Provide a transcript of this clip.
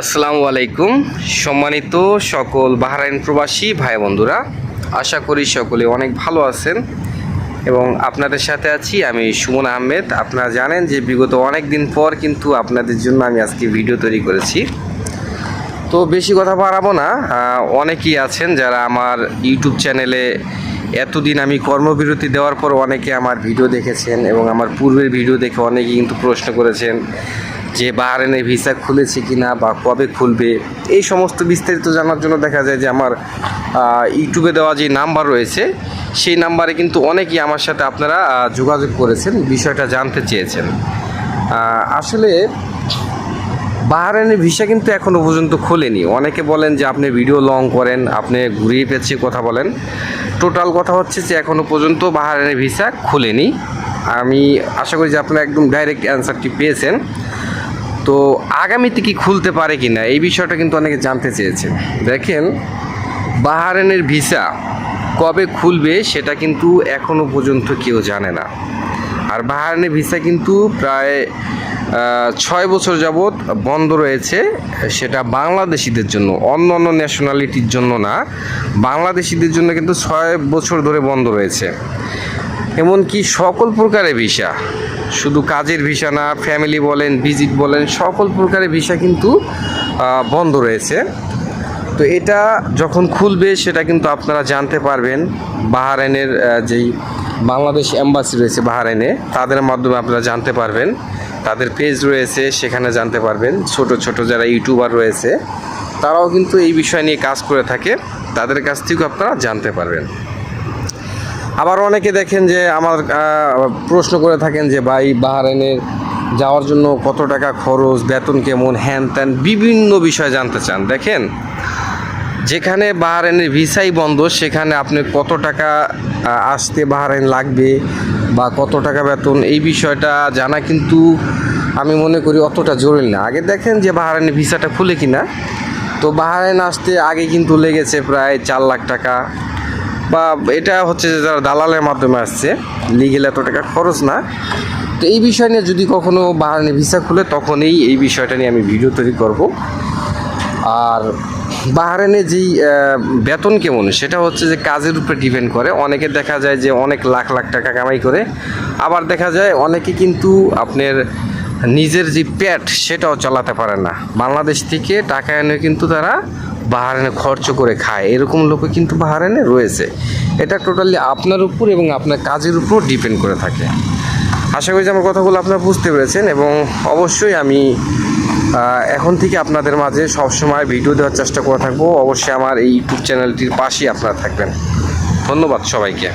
আসসালামু আলাইকুম। সম্মানিত সকল বাহরাইন প্রবাসী ভাই বন্ধুরা, আশা করি সকলে অনেক ভালো আছেন এবং আপনাদের সাথে আছি আমি সুমন আহমেদ। আপনারা জানেন যে বিগত অনেক দিন পর কিন্তু আপনাদের জন্য আমি আজকে ভিডিও তৈরি করেছি। তো বেশি কথা বাড়াবো না অনেকেই আছেন যারা আমার ইউটিউব চ্যানেলে এতদিন আমি কর্মবিরতি দেওয়ার পর অনেকে আমার ভিডিও দেখেছেন এবং আমার পূর্বের ভিডিও দেখে অনেকেই কিন্তু প্রশ্ন করেছেন যে বাহারেনের ভিসা খুলেছে কি না বা কবে খুলবে, এই সমস্ত বিস্তারিত জানার জন্য দেখা যায় যে আমার ইউটিউবে দেওয়া যে নাম্বার রয়েছে, সেই নাম্বারে কিন্তু অনেকেই আমার সাথে আপনারা যোগাযোগ করেছেন, বিষয়টা জানতে চেয়েছেন। আসলে বাহারাইনের ভিসা কিন্তু এখনও পর্যন্ত খোলেনি। অনেকে বলেন যে আপনি ভিডিও লং করেন, আপনি ঘুরিয়ে পেঁচিয়ে কথা বলেন। টোটাল কথা হচ্ছে যে এখনও পর্যন্ত বাহারাইনের ভিসা খোলেনি। আমি আশা করি যে আপনারা একদম ডাইরেক্ট অ্যান্সারটি পেয়েছেন। তো আগামীতে কি খুলতে পারে কি না এই বিষয়টা কিন্তু অনেকে জানতে চেয়েছেন। দেখেন বাহারেনের ভিসা কবে খুলবে সেটা কিন্তু এখনও পর্যন্ত কেউ জানে না। আর বাহারেনের ভিসা কিন্তু প্রায় ছয় বছর যাবৎ বন্ধ রয়েছে, সেটা বাংলাদেশিদের জন্য, অন্য অন্য ন্যাশনালিটির জন্য না, বাংলাদেশিদের জন্য কিন্তু ছয় বছর ধরে বন্ধ রয়েছে। এমনকি সকল প্রকারের ভিসা শুধু কাজের ভিসা না ফ্যামিলি বলেন ভিজিট বলেন, সকল প্রকারের ভিসা কিন্তু বন্ধ রয়েছে। তো এটা যখন খুলবে, সেটা কিন্তু আপনারা জানতে পারবেন। বাহারাইনের যেই বাংলাদেশ এম্বাসি রয়েছে বাহারাইনে, তাদের মাধ্যমে আপনারা জানতে পারবেন। তাদের পেজ রয়েছে, সেখানে জানতে পারবেন। ছোট ছোট যারা ইউটিউবার রয়েছে, তারাও কিন্তু এই বিষয় নিয়ে কাজ করে থাকে। তাদের কাছ থেকেও আপনারা জানতে পারবেন। আবার অনেকে দেখেন যে আমার প্রশ্ন করে থাকেন যে ভাই বাহারাইনের যাওয়ার জন্য কত টাকা খরচ, বেতন কেমন, হ্যান ত্যান, বিভিন্ন বিষয় জানতে চান। দেখেন, যেখানে বাহারাইনের ভিসাই বন্ধ, সেখানে আপনি কত টাকা আসতে বাহারাইন লাগবে বা কত টাকা বেতন, এই বিষয়টা জানা কিন্তু আমি মনে করি অতটা জরুরি না। আগে দেখেন যে বাহারাইনের ভিসাটা খুলে কিনা, তো বাহারাইন আসতে আগে কিন্তু লেগেছে প্রায় চার লাখ টাকা। বা এটা হচ্ছে যে যারা দালালের মাধ্যমে আসছে লিগেল এত টাকা খরচ না। তো এই বিষয় নিয়ে যদি কখনো বাহারানি ভিসা খুলে, তখনই এই বিষয়টা নিয়ে আমি ভিডিও তৈরি করব। আর বাহারানে যেই বেতন কেমন, সেটা হচ্ছে যে কাজের উপরে ডিপেন্ড করে। অনেকে দেখা যায় যে অনেক লাখ লাখ টাকা কামাই করে। আবার দেখা যায় অনেকে কিন্তু আপনার নিজের যে পেট সেটাও চালাতে পারে না। বাংলাদেশ থেকে টাকা এনে কিন্তু তারা বাহারানে খরচ করে খায়। এরকম লোকও কিন্তু বাহারেনে রয়েছে। এটা টোটালি আপনার উপর এবং আপনার কাজের উপর ডিপেন্ড করে থাকে। আশা করি যে আমার কথাগুলো আপনারা বুঝতে পেরেছেন এবং অবশ্যই আমি এখন থেকে আপনাদের মাঝে সবসময় ভিডিও দেওয়ার চেষ্টা করে থাকব। অবশ্যই আমার এই ইউটিউব চ্যানেলটির পাশেই আপনারা থাকবেন। ধন্যবাদ সবাইকে।